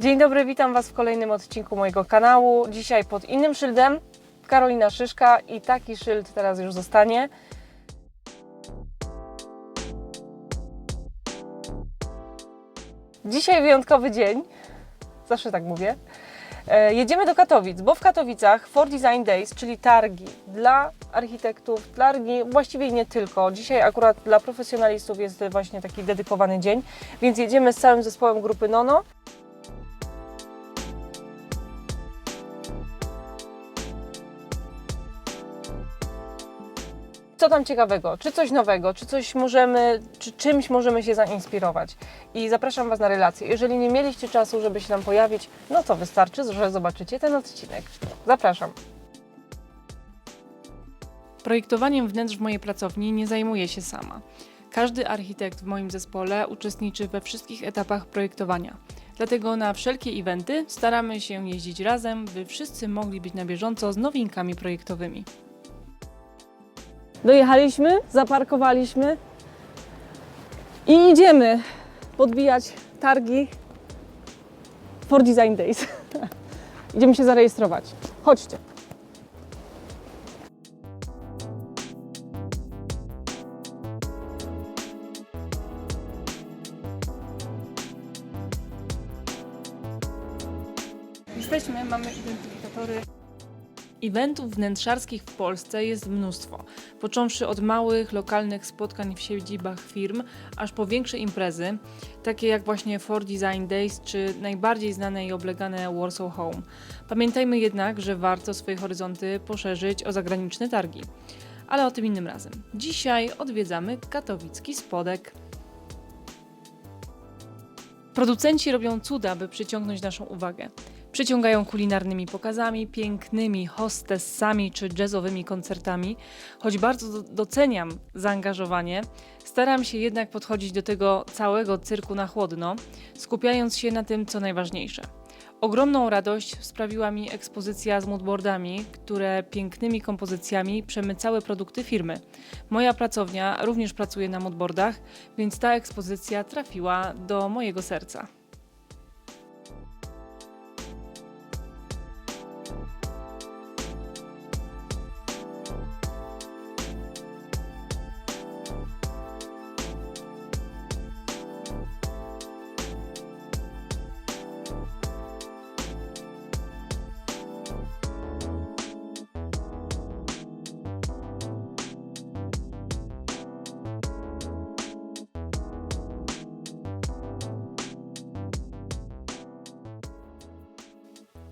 Dzień dobry, witam Was w kolejnym odcinku mojego kanału. Dzisiaj pod innym szyldem Karolina Szyszka i taki szyld teraz już zostanie. Dzisiaj wyjątkowy dzień, zawsze tak mówię. E, Jedziemy do Katowic, bo w Katowicach For Design Days, czyli targi dla architektów, targi właściwie nie tylko. Dzisiaj akurat dla profesjonalistów jest właśnie taki dedykowany dzień, więc jedziemy z całym zespołem grupy Nono. Co tam ciekawego? Czy coś nowego? Czy coś możemy, czy czymś możemy się zainspirować? I zapraszam Was na relacje. Jeżeli nie mieliście czasu, żeby się tam pojawić, no to wystarczy, że zobaczycie ten odcinek. Zapraszam. Projektowaniem wnętrz w mojej pracowni nie zajmuję się sama. Każdy architekt w moim zespole uczestniczy we wszystkich etapach projektowania. Dlatego na wszelkie eventy staramy się jeździć razem, by wszyscy mogli być na bieżąco z nowinkami projektowymi. Dojechaliśmy, zaparkowaliśmy i idziemy podbijać targi for Design Days. idziemy się zarejestrować. Chodźcie. Jesteśmy, mamy identyfikatory. Eventów wnętrzarskich w Polsce jest mnóstwo, począwszy od małych, lokalnych spotkań w siedzibach firm, aż po większe imprezy, takie jak właśnie For Design Days czy najbardziej znane i oblegane Warsaw Home. Pamiętajmy jednak, że warto swoje horyzonty poszerzyć o zagraniczne targi. Ale o tym innym razem. Dzisiaj odwiedzamy katowicki spodek. Producenci robią cuda, by przyciągnąć naszą uwagę. Przyciągają kulinarnymi pokazami, pięknymi hostessami czy jazzowymi koncertami. Choć bardzo do- doceniam zaangażowanie, staram się jednak podchodzić do tego całego cyrku na chłodno, skupiając się na tym, co najważniejsze. Ogromną radość sprawiła mi ekspozycja z moodboardami, które pięknymi kompozycjami przemycały produkty firmy. Moja pracownia również pracuje na moodboardach, więc ta ekspozycja trafiła do mojego serca.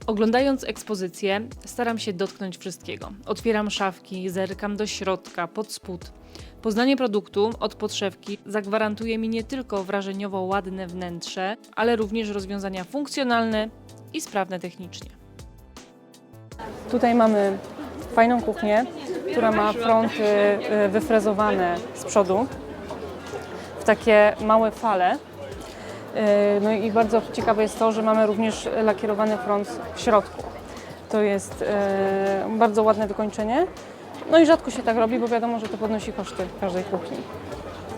Oglądając ekspozycję, staram się dotknąć wszystkiego. Otwieram szafki, zerkam do środka, pod spód. Poznanie produktu od podszewki zagwarantuje mi nie tylko wrażeniowo ładne wnętrze, ale również rozwiązania funkcjonalne i sprawne technicznie. Tutaj mamy fajną kuchnię, która ma fronty y, wyfrezowane z przodu w takie małe fale. E, No i bardzo ciekawe jest to, że mamy również lakierowany front w środku. To jest e, bardzo ładne wykończenie. No i rzadko się tak robi, bo wiadomo, że to podnosi koszty każdej kuchni.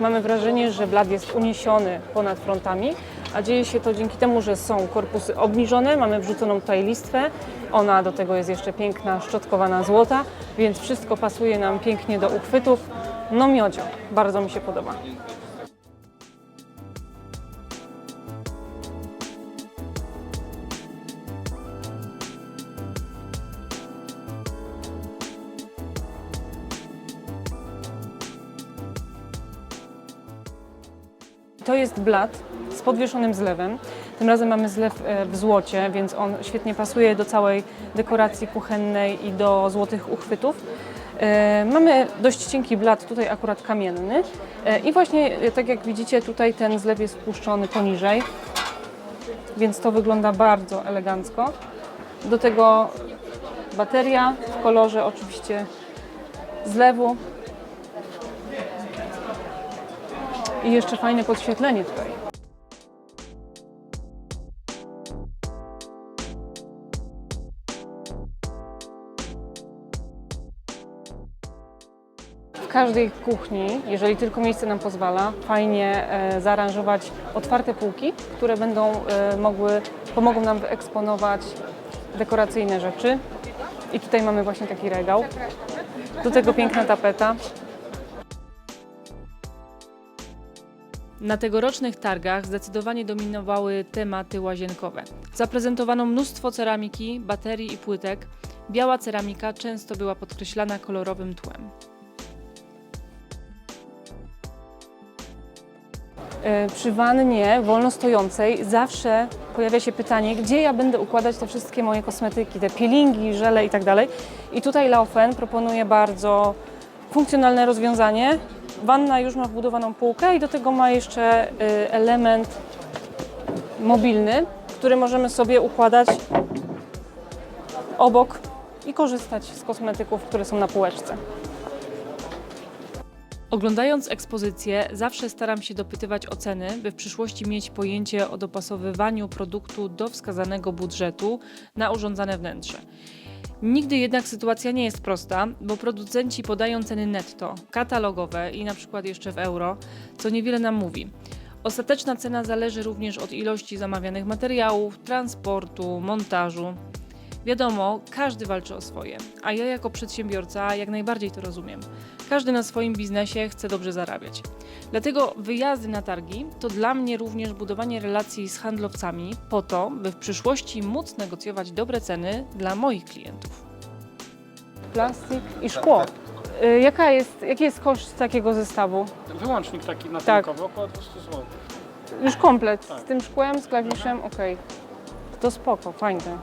Mamy wrażenie, że blat jest uniesiony ponad frontami, a dzieje się to dzięki temu, że są korpusy obniżone, mamy wrzuconą tutaj listwę, ona do tego jest jeszcze piękna, szczotkowana złota, więc wszystko pasuje nam pięknie do uchwytów. No miodzio, bardzo mi się podoba. Jest blat z podwieszonym zlewem. Tym razem mamy zlew e, w złocie, więc on świetnie pasuje do całej dekoracji kuchennej i do złotych uchwytów. E, Mamy dość cienki blat, tutaj akurat kamienny. E, I właśnie, tak jak widzicie, tutaj ten zlew jest spuszczony poniżej, więc to wygląda bardzo elegancko. Do tego bateria w kolorze oczywiście zlewu. I jeszcze fajne podświetlenie tutaj. W każdej kuchni, jeżeli tylko miejsce nam pozwala, fajnie e, zaaranżować otwarte półki, które będą e, mogły pomogą nam wyeksponować dekoracyjne rzeczy. I tutaj mamy właśnie taki regał. Do tego piękna tapeta. Na tegorocznych targach zdecydowanie dominowały tematy łazienkowe. Zaprezentowano mnóstwo ceramiki, baterii i płytek. Biała ceramika często była podkreślana kolorowym tłem. E, Przy wannie wolno stojącej zawsze pojawia się pytanie, gdzie ja będę układać te wszystkie moje kosmetyki, te peelingi, żele i tak. I tutaj Laufen proponuje bardzo funkcjonalne rozwiązanie. Wanna już ma wbudowaną półkę i do tego ma jeszcze y, element mobilny, który możemy sobie układać obok i korzystać z kosmetyków, które są na półeczce. Oglądając ekspozycję, zawsze staram się dopytywać o ceny, by w przyszłości mieć pojęcie o dopasowywaniu produktu do wskazanego budżetu na urządzane wnętrze. Nigdy jednak sytuacja nie jest prosta, bo producenci podają ceny netto, katalogowe i na przykład jeszcze w euro, co niewiele nam mówi. Ostateczna cena zależy również od ilości zamawianych materiałów, transportu, montażu. Wiadomo, każdy walczy o swoje, a ja jako przedsiębiorca jak najbardziej to rozumiem. Każdy na swoim biznesie chce dobrze zarabiać. Dlatego wyjazdy na targi to dla mnie również budowanie relacji z handlowcami po to, by w przyszłości móc negocjować dobre ceny dla moich klientów. Plastik i szkło. Y, Jaka jest, jaki jest koszt takiego zestawu? Wyłącznik taki natankowy, około 200 zł. Już komplet z Tak. tym szkłem, z klawiszem, okej. To spoko, fajne.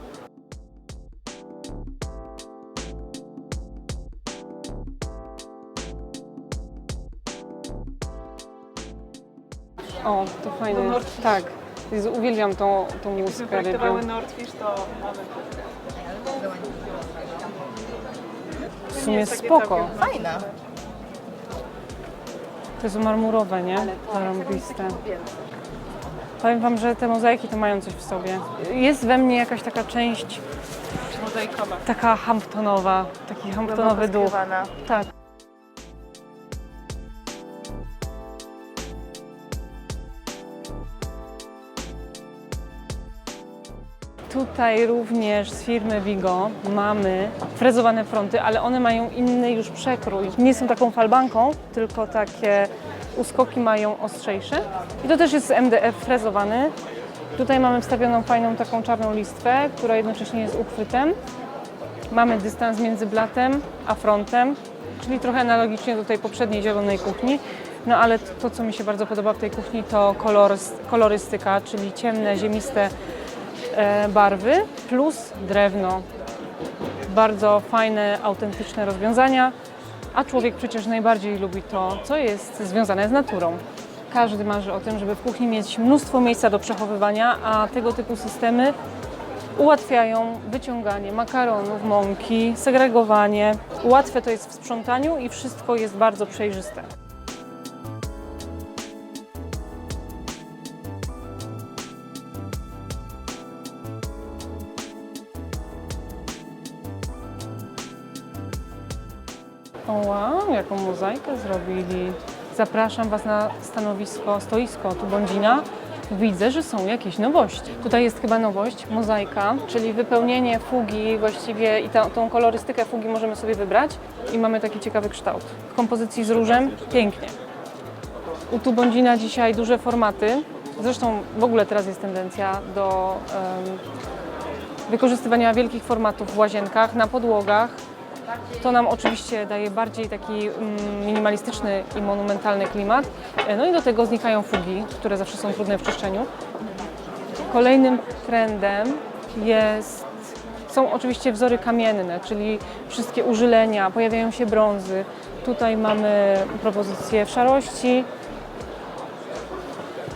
O, to fajne jest. Tak. Jezu, Uwielbiam tą, tą łuskę rybią. Nordfish, to mamy W sumie spoko. Fajna. To jest marmurowe, nie? Zarąbiste. Powiem Wam, że te mozaiki to mają coś w sobie. Jest we mnie jakaś taka część mozaikowa. taka hamptonowa, taki hamptonowy duch. Tak. Tutaj również z firmy Vigo mamy frezowane fronty, ale one mają inny już przekrój. Nie są taką falbanką, tylko takie uskoki mają ostrzejsze. I to też jest MDF frezowany. Tutaj mamy wstawioną fajną taką czarną listwę, która jednocześnie jest uchwytem. Mamy dystans między blatem a frontem, czyli trochę analogicznie do tej poprzedniej zielonej kuchni. No ale to, co mi się bardzo podoba w tej kuchni, to kolor, kolorystyka, czyli ciemne, ziemiste barwy plus drewno. Bardzo fajne, autentyczne rozwiązania, a człowiek przecież najbardziej lubi to, co jest związane z naturą. Każdy marzy o tym, żeby w kuchni mieć mnóstwo miejsca do przechowywania, a tego typu systemy ułatwiają wyciąganie makaronów, mąki, segregowanie. Łatwe to jest w sprzątaniu i wszystko jest bardzo przejrzyste. Jaką mozaikę zrobili. Zapraszam Was na stanowisko, stoisko tu Bądzina. Widzę, że są jakieś nowości. Tutaj jest chyba nowość, mozaika, czyli wypełnienie fugi właściwie i ta, tą kolorystykę fugi możemy sobie wybrać i mamy taki ciekawy kształt. W kompozycji z różem pięknie. U tu Bądzina dzisiaj duże formaty. Zresztą w ogóle teraz jest tendencja do em, wykorzystywania wielkich formatów w łazienkach, na podłogach. To nam oczywiście daje bardziej taki mm, minimalistyczny i monumentalny klimat. E, No i do tego znikają fugi, które zawsze są trudne w czyszczeniu. Kolejnym trendem jest, są oczywiście wzory kamienne, czyli wszystkie użylenia, pojawiają się brązy. Tutaj mamy propozycję w szarości,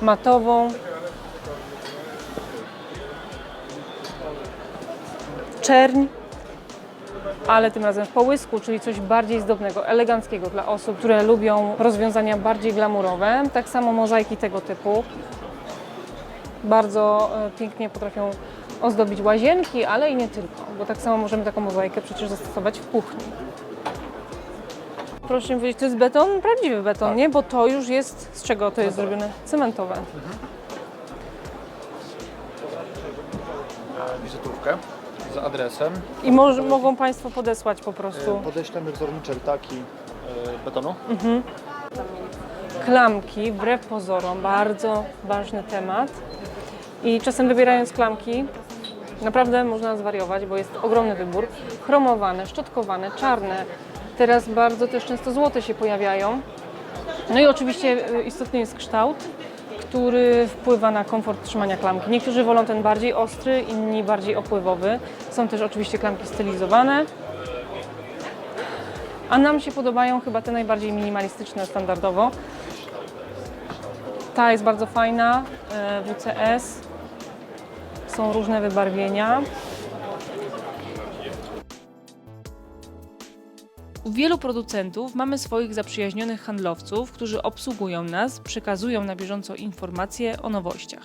matową, czerń, ale tym razem w połysku, czyli coś bardziej zdobnego, eleganckiego dla osób, które lubią rozwiązania bardziej glamurowe. Tak samo mozaiki tego typu. Bardzo e, pięknie potrafią ozdobić łazienki, ale i nie tylko, bo tak samo możemy taką mozaikę przecież zastosować w kuchni. Proszę mi powiedzieć, to jest beton? Prawdziwy beton, nie? Bo to już jest, z czego to jest zrobione? Cementowe. e, wizytówkę z adresem. I moż, mogą Państwo podesłać po prostu E, Podeślemy wzorniczek taki e, betonu. klamki, wbrew pozorom, bardzo ważny temat. I czasem wybierając klamki, naprawdę można zwariować, bo jest ogromny wybór. Chromowane, szczotkowane, czarne. Teraz bardzo też często złote się pojawiają. No i oczywiście y, istotny jest kształt, który wpływa na komfort trzymania klamki. Niektórzy wolą ten bardziej ostry, inni bardziej opływowy. Są też oczywiście klamki stylizowane. A nam się podobają chyba te najbardziej minimalistyczne standardowo. Ta jest bardzo fajna, e, WCS. Są różne wybarwienia. U wielu producentów mamy swoich zaprzyjaźnionych handlowców, którzy obsługują nas, przekazują na bieżąco informacje o nowościach.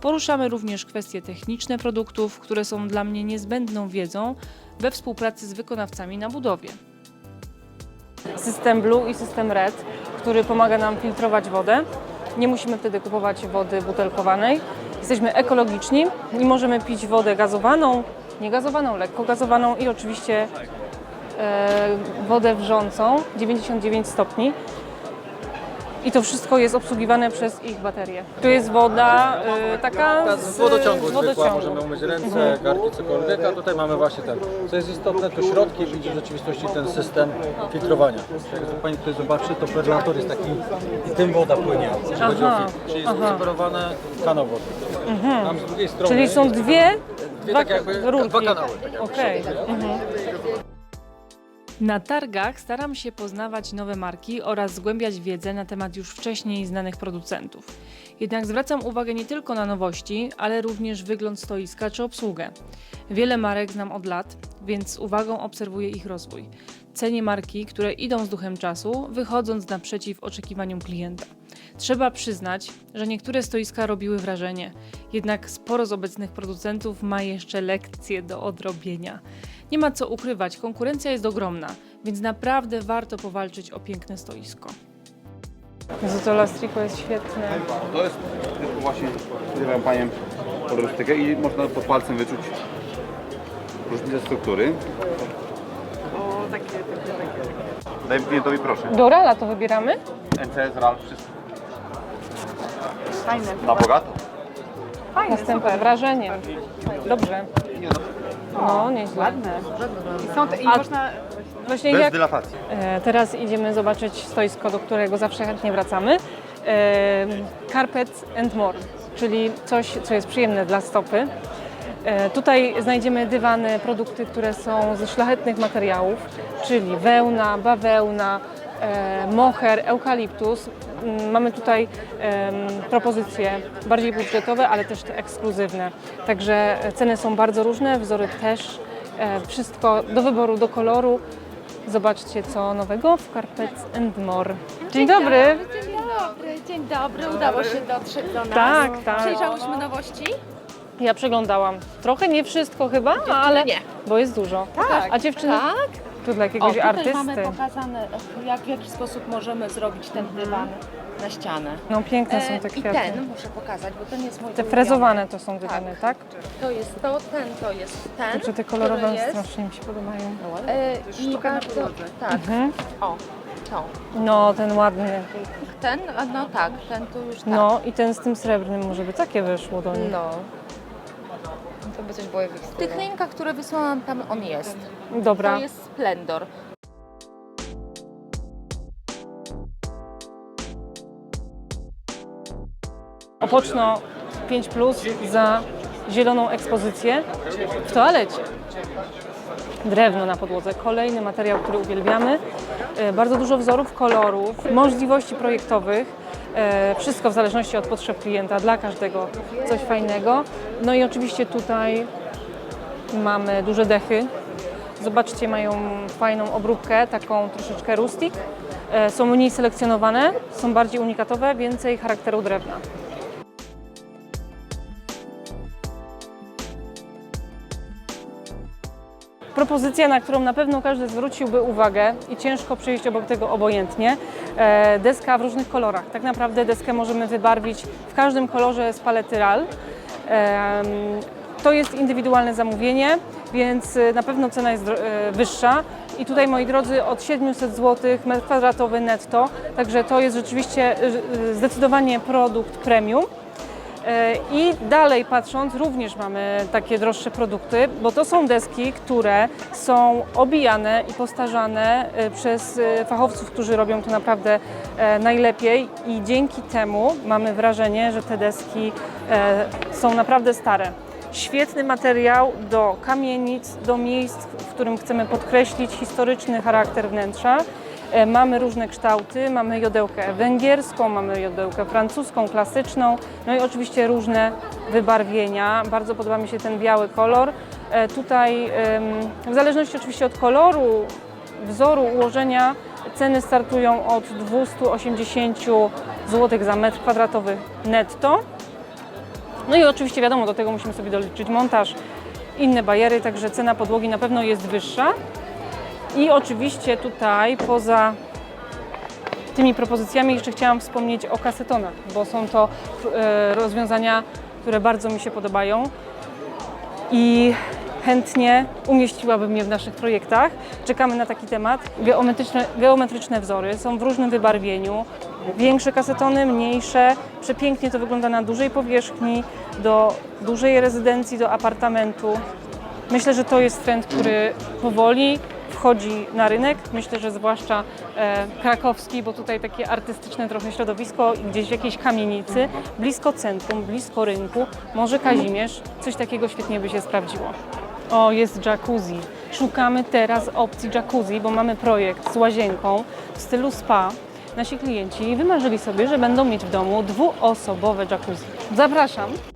Poruszamy również kwestie techniczne produktów, które są dla mnie niezbędną wiedzą we współpracy z wykonawcami na budowie. System Blue i system Red, który pomaga nam filtrować wodę. Nie musimy wtedy kupować wody butelkowanej. Jesteśmy ekologiczni i możemy pić wodę gazowaną, niegazowaną, lekko gazowaną i oczywiście wodę wrzącą 99 stopni. I to wszystko jest obsługiwane przez ich baterie. Tu jest woda e, taka Z wodociągu z zwykła, wodociągu. możemy umyć ręce, garki, cokolwiek, a tutaj mamy właśnie ten. Co jest istotne, to środki widzi w rzeczywistości ten system filtrowania. Jak Pani tutaj zobaczy, to perlator jest taki i tym woda płynie, Aha, filtr. Czyli jest aha. Mhm. separowane kanowo. Tam z drugiej strony Czyli są dwie, dwie dwa tak jakby, rurki. dwa kanały. Tak jakby. Mhm. Na targach staram się poznawać nowe marki oraz zgłębiać wiedzę na temat już wcześniej znanych producentów. Jednak zwracam uwagę nie tylko na nowości, ale również wygląd stoiska czy obsługę. Wiele marek znam od lat, więc z uwagą obserwuję ich rozwój. Cenię marki, które idą z duchem czasu, wychodząc naprzeciw oczekiwaniom klienta. Trzeba przyznać, że niektóre stoiska robiły wrażenie, jednak sporo z obecnych producentów ma jeszcze lekcje do odrobienia. Nie ma co ukrywać, konkurencja jest ogromna, więc naprawdę warto powalczyć o piękne stoisko. Jezu, to lastriko jest świetne. To jest tylko właśnie, nazywam Panią kolorystykę i można pod palcem wyczuć różnicę struktury. Daj klientowi proszę. Do Rala to wybieramy? NCS, RAL, wszystko. Fajne. Na bogato. Następne wrażenie. Dobrze. No, nieźle. Ładne. Są te, i A- można Właśnie Bez jak dylatacji. e, teraz idziemy zobaczyć stoisko, do którego zawsze chętnie wracamy. E, carpet and more, czyli coś, co jest przyjemne dla stopy. E, tutaj znajdziemy dywany, produkty, które są ze szlachetnych materiałów, czyli wełna, bawełna, moher, eukaliptus. Mm, Mamy tutaj propozycje bardziej budżetowe, ale też te ekskluzywne. Także ceny są bardzo różne, wzory też. E, Wszystko do wyboru, do koloru. Zobaczcie, co nowego w Carpets and More. Dzień dobry. Dzień dobry, dzień dobry. Udało się dotrzeć do nas. Tak, tak. Przejrzałyśmy nowości. Ja przeglądam. Trochę nie wszystko chyba, ale nie. bo jest dużo. Tak. A dziewczyny Tak. Tu dla O, jakiegoś tutaj artysty. mamy pokazane, jak, w jaki sposób możemy zrobić ten dywan na ścianę. No piękne są te E, I kwiaty. ten muszę pokazać, bo ten jest mój Te ulubiony. frezowane to są dywany, tak? To jest to, ten to jest ten. Czy te który kolorowe jest. strasznie mi się podobają. E, I bardzo, tak, Mhm. o, to. No, ten ładny. Ten, a no tak, ten tu już tak. No i ten z tym srebrnym może by takie wyszło do nich. No. Coś było W tych linkach, które wysłałam, tam on jest. Dobra. To jest Splendor. Opoczno 5 plus za zieloną ekspozycję w toalecie. Drewno na podłodze, kolejny materiał, który uwielbiamy. E, Bardzo dużo wzorów, kolorów, możliwości projektowych. E, Wszystko w zależności od potrzeb klienta, dla każdego coś fajnego. No i oczywiście tutaj mamy duże dechy. Zobaczcie, mają fajną obróbkę, taką troszeczkę rustic. E, Są mniej selekcjonowane, są bardziej unikatowe, więcej charakteru drewna. Propozycja, na którą na pewno każdy zwróciłby uwagę i ciężko przejść obok tego obojętnie. E, deska w różnych kolorach. Tak naprawdę deskę możemy wybarwić w każdym kolorze z palety RAL. To jest indywidualne zamówienie, więc y, na pewno cena jest y, wyższa. I tutaj, moi drodzy, od 700 zł metr kwadratowy netto, także to jest rzeczywiście zdecydowanie produkt premium. E, I dalej patrząc, również mamy takie droższe produkty, bo to są deski, które są obijane i postarzane e, przez e, fachowców, którzy robią to naprawdę najlepiej i dzięki temu mamy wrażenie, że te deski są naprawdę stare. Świetny materiał do kamienic, do miejsc, w którym chcemy podkreślić historyczny charakter wnętrza. E, Mamy różne kształty, mamy jodełkę węgierską, mamy jodełkę francuską, klasyczną, no i oczywiście różne wybarwienia. Bardzo podoba mi się ten biały kolor. E, Tutaj w zależności oczywiście od koloru, wzoru, ułożenia, ceny startują od 280 zł za metr kwadratowy netto. No i oczywiście wiadomo, do tego musimy sobie doliczyć montaż, inne bajery, także cena podłogi na pewno jest wyższa. I oczywiście tutaj poza tymi propozycjami jeszcze chciałam wspomnieć o kasetonach, bo są to e, rozwiązania, które bardzo mi się podobają i chętnie umieściłabym je w naszych projektach. Czekamy na taki temat. Geometryczne, geometryczne wzory są w różnym wybarwieniu. Większe kasetony, mniejsze. Przepięknie to wygląda na dużej powierzchni, do dużej rezydencji, do apartamentu. Myślę, że to jest trend, który powoli wchodzi na rynek. Myślę, że zwłaszcza e, krakowski, bo tutaj takie artystyczne trochę środowisko gdzieś w jakiejś kamienicy, blisko centrum, blisko rynku, może Kazimierz, coś takiego świetnie by się sprawdziło. O, jest jacuzzi. Szukamy teraz opcji jacuzzi, bo mamy projekt z łazienką w stylu spa. Nasi klienci wymarzyli sobie, że będą mieć w domu dwuosobowe jacuzzi. Zapraszam!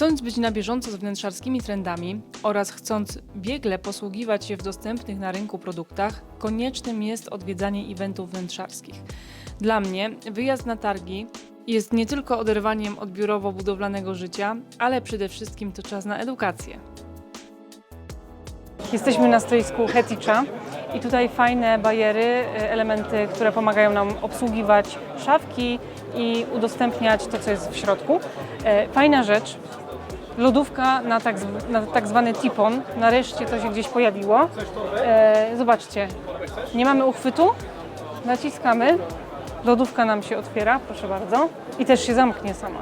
Chcąc być na bieżąco z wnętrzarskimi trendami oraz chcąc biegle posługiwać się w dostępnych na rynku produktach, koniecznym jest odwiedzanie eventów wnętrzarskich. Dla mnie wyjazd na targi jest nie tylko oderwaniem od biurowo-budowlanego życia, ale przede wszystkim to czas na edukację. Jesteśmy na stoisku Heticza i tutaj fajne bajery, y, elementy, które pomagają nam obsługiwać szafki i udostępniać to, co jest w środku. E, Fajna rzecz, lodówka na tak, na tak zwany tipon. Nareszcie to się gdzieś pojawiło. E, Zobaczcie, nie mamy uchwytu, naciskamy, lodówka nam się otwiera, proszę bardzo, i też się zamknie sama.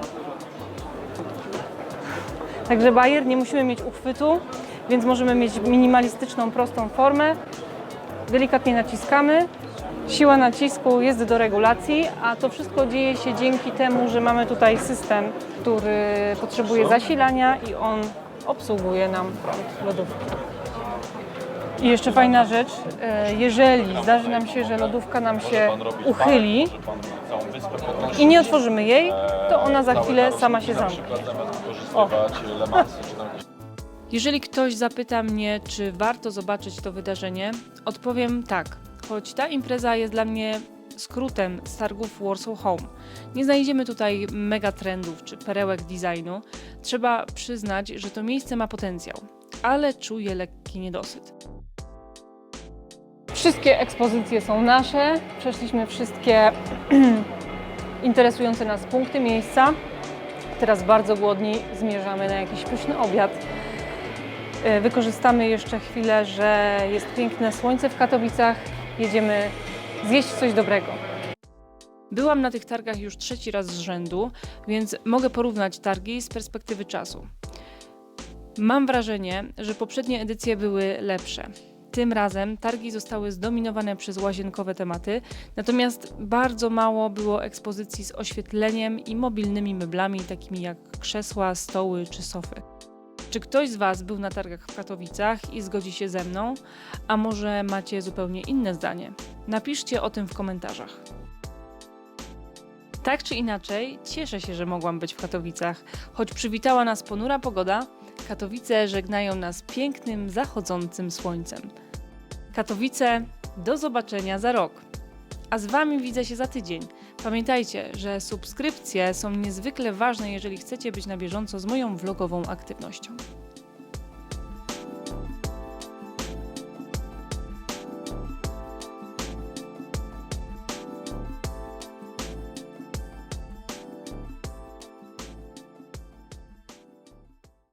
Także bajer nie musimy mieć uchwytu, więc możemy mieć minimalistyczną, prostą formę. Delikatnie naciskamy. Siła nacisku jest do regulacji, a to wszystko dzieje się dzięki temu, że mamy tutaj system, który potrzebuje zasilania i on obsługuje nam prąd lodówki. I jeszcze fajna rzecz, e, jeżeli zdarzy nam się, że lodówka nam się uchyli i nie otworzymy jej, to ona za chwilę sama się zamknie. O. Jeżeli ktoś zapyta mnie, czy warto zobaczyć to wydarzenie, odpowiem tak, choć ta impreza jest dla mnie skrótem z targów Warsaw Home. Nie znajdziemy tutaj mega trendów czy perełek designu. Trzeba przyznać, że to miejsce ma potencjał, ale czuję lekki niedosyt. Wszystkie ekspozycje są nasze. Przeszliśmy wszystkie interesujące nas punkty miejsca. Teraz bardzo głodni, zmierzamy na jakiś pyszny obiad. E, Wykorzystamy jeszcze chwilę, że jest piękne słońce w Katowicach. Jedziemy zjeść coś dobrego. Byłam na tych targach już trzeci raz z rzędu, więc mogę porównać targi z perspektywy czasu. Mam wrażenie, że poprzednie edycje były lepsze. Tym razem targi zostały zdominowane przez łazienkowe tematy, natomiast bardzo mało było ekspozycji z oświetleniem i mobilnymi meblami, takimi jak krzesła, stoły czy sofy. Czy ktoś z Was był na targach w Katowicach i zgodzi się ze mną, a może macie zupełnie inne zdanie? Napiszcie o tym w komentarzach. Tak czy inaczej, cieszę się, że mogłam być w Katowicach. Choć przywitała nas ponura pogoda, Katowice żegnają nas pięknym, zachodzącym słońcem. Katowice, do zobaczenia za rok. A z Wami widzę się za tydzień. Pamiętajcie, że subskrypcje są niezwykle ważne, jeżeli chcecie być na bieżąco z moją vlogową aktywnością.